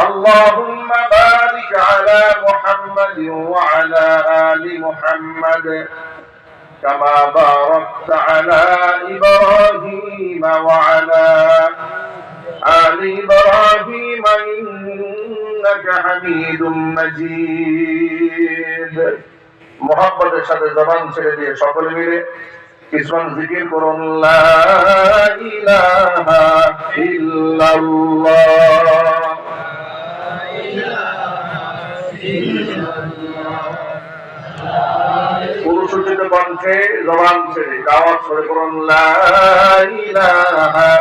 اللهم بارك على محمد وعلى آل محمد كما باركت على إبراهيم وعلى آل إبراهيم إنك حميد مجيد মোহাম্মদের সাথে জবান ছেড়ে দিয়ে সকলে মিলে কিছুক্ষণ জিকির করুন লা ইলাহা ইল্লাল্লাহ পুরুষোচিত কণ্ঠে জবান ছেড়ে দাওয়াত করে করুন লা ইলাহা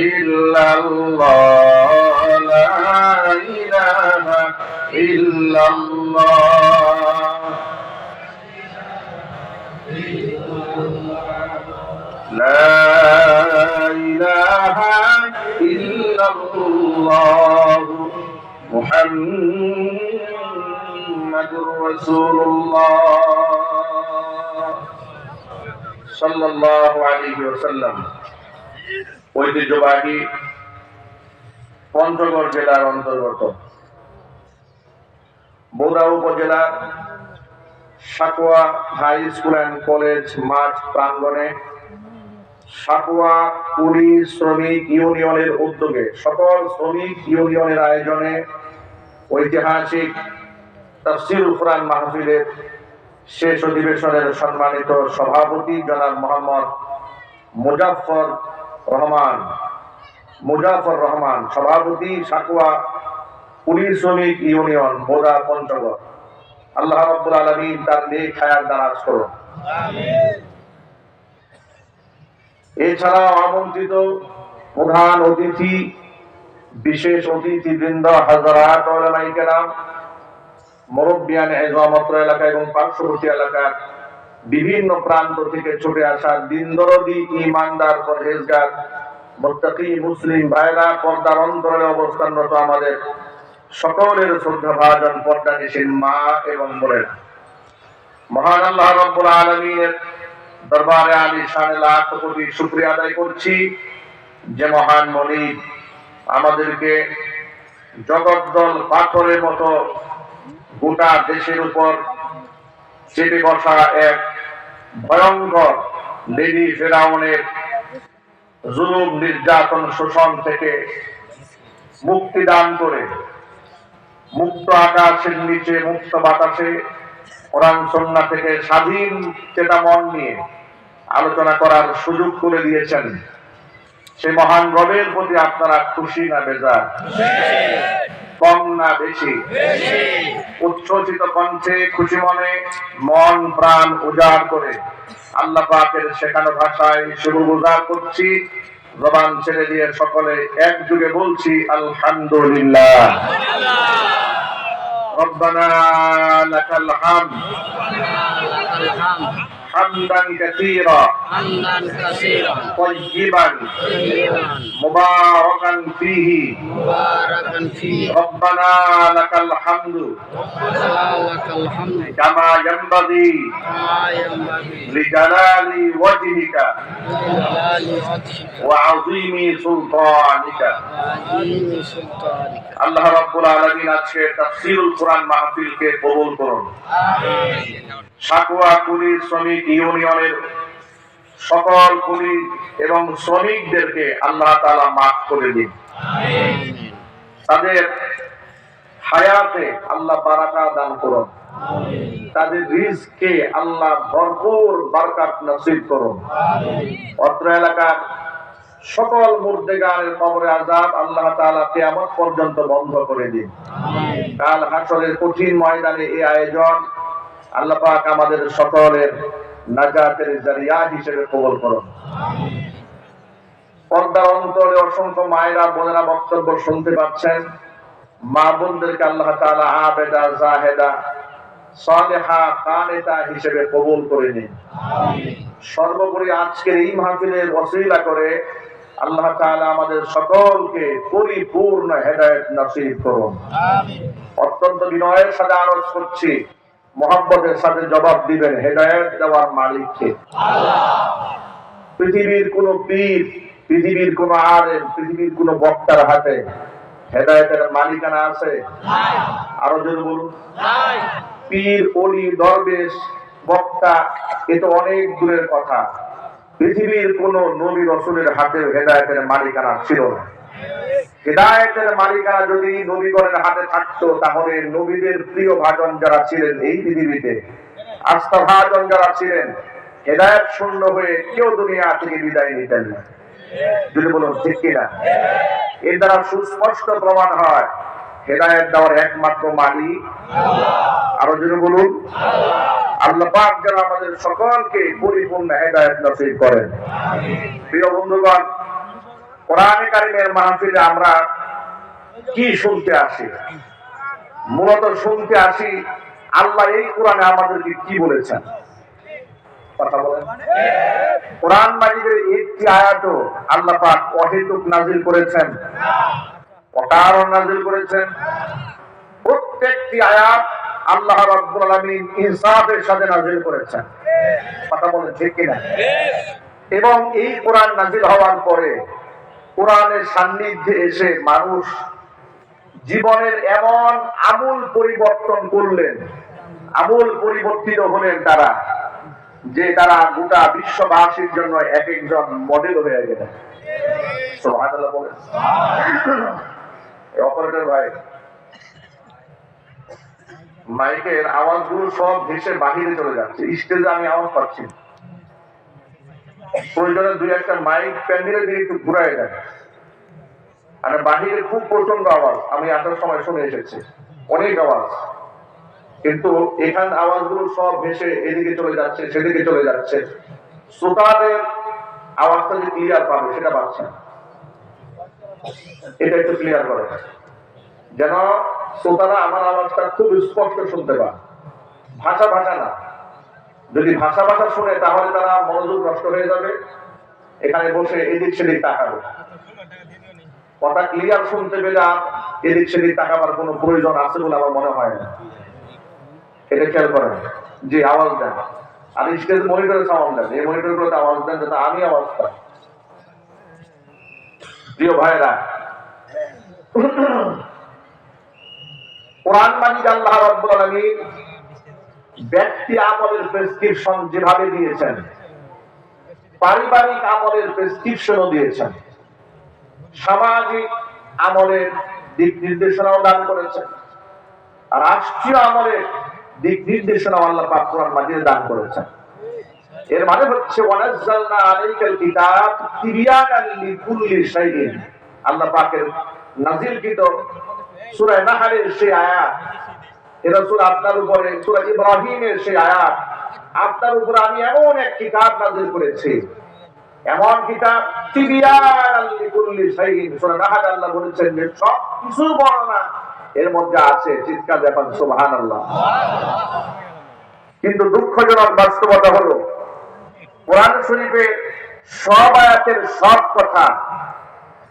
ইল্লাল্লাহ لا إله إلا الله محمد رسول الله সাল্লাল্লাহু আলাইহি ওয়াসাল্লাম ঐতিহ্যবাহী পঞ্চগড় জেলার অন্তর্গত বগুড়া উপজেলার Sakua high school and college মাঠ প্রাঙ্গণে সাকুয়া কুলি শ্রমিক ইউনিয়নের উদ্যোগে, সকল শ্রমিক ইউনিয়নের আয়োজনে ঐতিহাসিক তফসিল কোরআন মাহফিলের শেষ অধিবেশনের সম্মানিত সভাপতি জনাব মোহাম্মদ মুজাফর রহমান মুজাফর রহমান, সভাপতি সাকুয়া পুলিশ শ্রমিক ইউনিয়ন পঞ্চগড়। আল্লাহ রব্বুল আলমিন তার নেক খায়ার করুন। এছাড়াও আমন্ত্রিত প্রধান অতিথি, বিশেষ অতিথি বৃন্দ হাজারাত মুরব্বিয়ান এলাকা এবং পার্শ্ববর্তী এলাকার বিভিন্ন প্রান্ত থেকে ছুটে আসা দিনদরদি ইমানদার পরহেজগার, মুত্তাকি মুসলিম ভাইরা পর্দার অন্তরে অবস্থানরত আমাদের সকলের শ্রদ্ধা ভাজন পর্দা নিশীন মা এবং বোনেরা। মহান আল্লাহ রব্বুল আলমিনের দরবারে আলী সাড়ে লাখ কোটি শুক্রিয়া আদায় করছি যে মহান মনিব আমাদেরকে জগদ্দল পাথরের মতো গোটা দেশের উপর চেপে বসা এক ভয়ঙ্কর লেডি ফেরাউনের জুলুম নির্যাতন শোষণ থেকে মুক্তি দান করে মুক্ত আকাশের নিচে, মুক্ত বাতাসে কোরআন সন্না থেকে স্বাধীন চেতা মন নিয়ে আলোচনা করার সুযোগ করে দিয়েছেন। সে মহান রবের প্রতি আপনারা খুশি না বেজার? কম না বেশি? উচ্ছ্বসিত কণ্ঠে, খুশি মনে, মন, প্রাণ উজাড় করে আল্লাহ পাকের শেখানো ভাষায় শুরু উজাড় করছি। জবান ছেড়ে দিয়ে সকলে এক যুগে বলছি, আলহামদুলিল্লাহ। ربنا لك الحمد. حمدا كثيرا حمدا كثيرا طيبا طيبا مباركا فيه مباركا فيه ربنا لك الحمد لك الحمد كما ينبغي كما ينبغي لجلال وجهك لجلال وجهك وعظيم سلطانك وعظيم سلطانك আল্লাহ রাব্বুল আলামিন আজকে তাফসীরুল কোরআন মাহফিলকে কবুল করুন সাকুয়া কুলি শ্রমিক ইউনিয়নের সকল কুলি এবং শ্রমিকদেরকে আল্লাহ তাআলা মাফ করে দিন। তাদের হায়াতে আল্লাহ বারাকা দান করুন। তাদের রিজকে আল্লাহ ভরপুর বারকাত নসিব করুন। অত্র এলাকার সকল মুর্দেগানের কবরে আজাব আল্লাহ তাআলা কিয়ামত পর্যন্ত বন্ধ করে দিন। কাল হাসরের কঠিন ময়দানে এই আয়োজন আল্লাহ পাক আমাদের সকলের নাজাতের জারিয়া হিসেবে কবল করুন। পর্দার অন্তরে অসংখ্য মায়েরা বোনেরা বক্তব্য শুনতে পাচ্ছেন। মা বোনদেরকে আল্লাহ তাআলা আবেদা জাহেদা সালেহা কানেতা হিসেবে কবুল করে নিন। সর্বোপরি আজকের এই মাহফিলের ওসিলা করে আল্লাহ তাআলা আমাদের সকলকে পরিপূর্ণ হেদায়েত নসিব করুন। অত্যন্ত বিনয়ের সাথে আরজ করছি। মোহাম্মদের সাথে জবাব দিবেন, হেদায়েত দেওয়ার মালিককে পৃথিবীর কোন পীর, পৃথিবীর কোন আলেম, পৃথিবীর কোন বক্তার হাতে হেদায়েতের মালিকানা আছে? আরও যদি বলুন। পীর অলি দরবেশ, বক্তা, এ তো অনেক দূরের কথা। পৃথিবীর কোন নবী রসুলের হাতে হেদায়েতের মালিকানা ছিল না। হেদায়েতের মালিকানা যদি নবীগণের হাতে থাকতো তাহলে নবীদের প্রিয় ভাজন যারা ছিলেন এই পৃথিবীতে আস্থা ভাজন যারা ছিলেন হেদায়েত শূন্য হয়ে কেউ দুনিয়া থেকে বিদায় নিতেন না। যদি বলুন ঠিক কিনা? এর দ্বারা সুস্পষ্ট প্রমাণ হয় হেদায়েত দেওয়ার একমাত্র মালিক আরও যদি বলুন আল্লাহ। পাক যেন আমাদের সকলকে পরিপূর্ণ হেদায়েত নসিব করেন। প্রিয় বন্ধুগণ কোরআনে কারিমের মাহফিলে আমরা কি শুনতে আসি? মূলত শুনতে আসি আল্লাহ এই কোরআনে আমাদেরকে কি বলেছেন? কথা বলেন। কোরআন মাজিদের একটি আয়াতও আল্লাহ পাক অহেতুক নাজিল করেছেন। অকারণ নাজিল করেছেন। প্রত্যেকটি আয়াত আল্লাহ রাব্বুল আলামিন ইনসাফের সাথে নাজিল করেছেন। কথা বলেন ঠিক কিনা? এবং এই কোরআন নাজিল হওয়ার পরে কোরআনের সান্নিধ্যে এসে মানুষ জীবনের এমন আমূল পরিবর্তন করলেন, আমূল পরিবর্তিত হলেন তারা, যে তারা গোটা বিশ্ববাসীর জন্য এক একজন মডেল হয়ে বলেন অপারেটর ভাই, মাইকের আওয়াজগুলো সব ভেসে বাহিরে চলে যাচ্ছে, স্টেজে আমি আওয়াজ পাচ্ছি না। প্রয়োজনে দুই একটা মাইক প্যান্ডেলের দিকে একটু ঘুরাই দেয়। আর বাহিরে খুব প্রচণ্ড আওয়াজ, আমি আসার সময় শুনে এসেছি। অনেক আওয়াজ। কিন্তু এখান আওয়াজগুলো সব ভেসে এদিকে চলে যাচ্ছে, সেদিকে চলে যাচ্ছে। শ্রোতাদের আওয়াজটা যে ক্লিয়ার পাবে, সেটা পাচ্ছে। এটা একটু ক্লিয়ার করে। যেন শ্রোতারা আমার আওয়াজটা খুব স্পষ্ট শুনতে পায় ভাষা ভাষা না। যদি ভাষা ভাষা শুনে, তাহলে তারা মনোযোগ নষ্ট হয়ে যাবে। এখানে বসে এদিক সেদিক তাকাবে। কথা ক্লিয়ার শুনতে পেলে এদিক সেদিক তাকাবার কোনো প্রয়োজন আছে বলে আমার মনে হয় না। এটা খেয়াল করেন, যে আওয়াজ দেন। আর স্টেজ মনিটরে সাউন্ড দেন। এই মনিটর গুলোতে আওয়াজ দেন যাতে আমি আওয়াজ পাই। প্রিয় ভাইরা কোরআন মাজিদ আল্লাহ রাব্বুল আলামিন ব্যক্তি আমলের প্রেসক্রিপশন যেভাবে দিয়েছেন, পারিবারিক আমলের প্রেসক্রিপশনও দিয়েছেন, সামাজিক আমলের দিক নির্দেশনাও দান করেছেন, রাষ্ট্রীয় আমলের দিক নির্দেশনাও আল্লাহ পাক মাজিদে দান করেছেন। এর মানে হচ্ছে, ওয়ানাজ্জালনা আলাইকাল কিতাব তিবিয়ানান লিকুল্লি শাইইন। আল্লাহ পাকের নাজিলকৃত সূরা নাহলের সেই আয়াত সূরা আপনার উপরে, সূরা ইব্রাহিমের সেই আয়াত, আপনার উপরে আমি এমন এক কিতাব নাজিল করেছি। এমন কিতাব আল্লাহ বলেছেন যে সব কিছু বর্ণনা এর মধ্যে আছে, চিৎকার দেখান সুবহানাল্লাহ। কিন্তু দুঃখজনক বাস্তবতা হলো, কোরআন শরীফে সব আয়াতের সব কথা,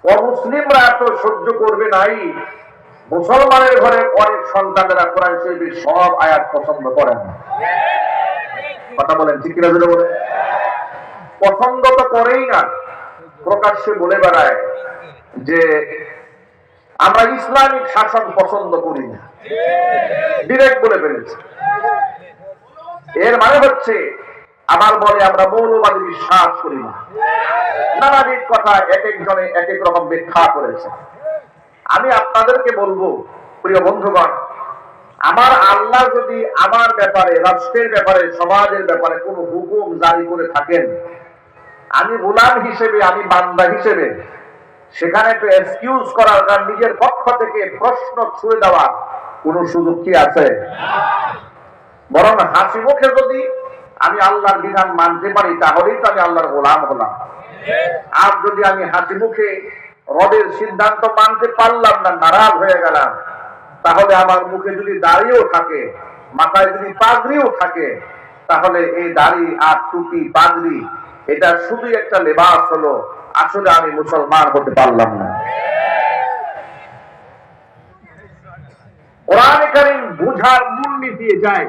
অমুসলিমরা এত সহ্য করবে নাই মুসলমানের ঘরে অনেক সন্তানেরা কোরআন শরীফের সব আয়াত পছন্দ করেন। কথা বলেন ঠিক কিনা যদি বলেন? পছন্দ তো করেই না, প্রকাশ্যে বলে বেড়ায় যে আমরা ইসলামিক শাসন পছন্দ করি না। ডিরেক্ট বলে ফেলেছে এর মানে হচ্ছে, আবার বলে আমরা মৌলবাদী বিশ্বাস করি না। নানাবিধ কথা এক একজনে এক এক রকম ব্যাখ্যা করেছে। আমি আপনাদেরকে বলব, প্রিয় বন্ধুগণ, আমার আল্লাহ যদি আমার ব্যাপারে, রাষ্ট্রের ব্যাপারে, সমাজের ব্যাপারে কোনো হুকুম জারি করে থাকেন, আমি গোলাম হিসেবে, আমি বান্দা হিসেবে, সেখানে তো এক্সকিউজ করার কারণ নিজের পক্ষ থেকে প্রশ্ন ছুড়ে দেওয়ার কোনো সুযোগ কি আছে? বরং হাসি মুখে যদি আমি আল্লাহর বিধান মানতে পারি, তাহলেই তো আমি আল্লাহর গোলাম হলাম। আর যদি আমি হাসি মুখে রবের সিদ্ধান্ত মানতে পারলাম না, নারাজ হয়ে গেলাম। তাহলে আমার মুখে যদি দাড়িও থাকে, মাথায় যদি পাগড়িও থাকে, তাহলে এই দাড়ি আর টুপি, পাগড়ি, এটা শুধু একটা লেবাস হলো। আসলে আমি মুসলমান হতে পারলাম না। কোরআন কারিম বুঝার মূল নীতি যায়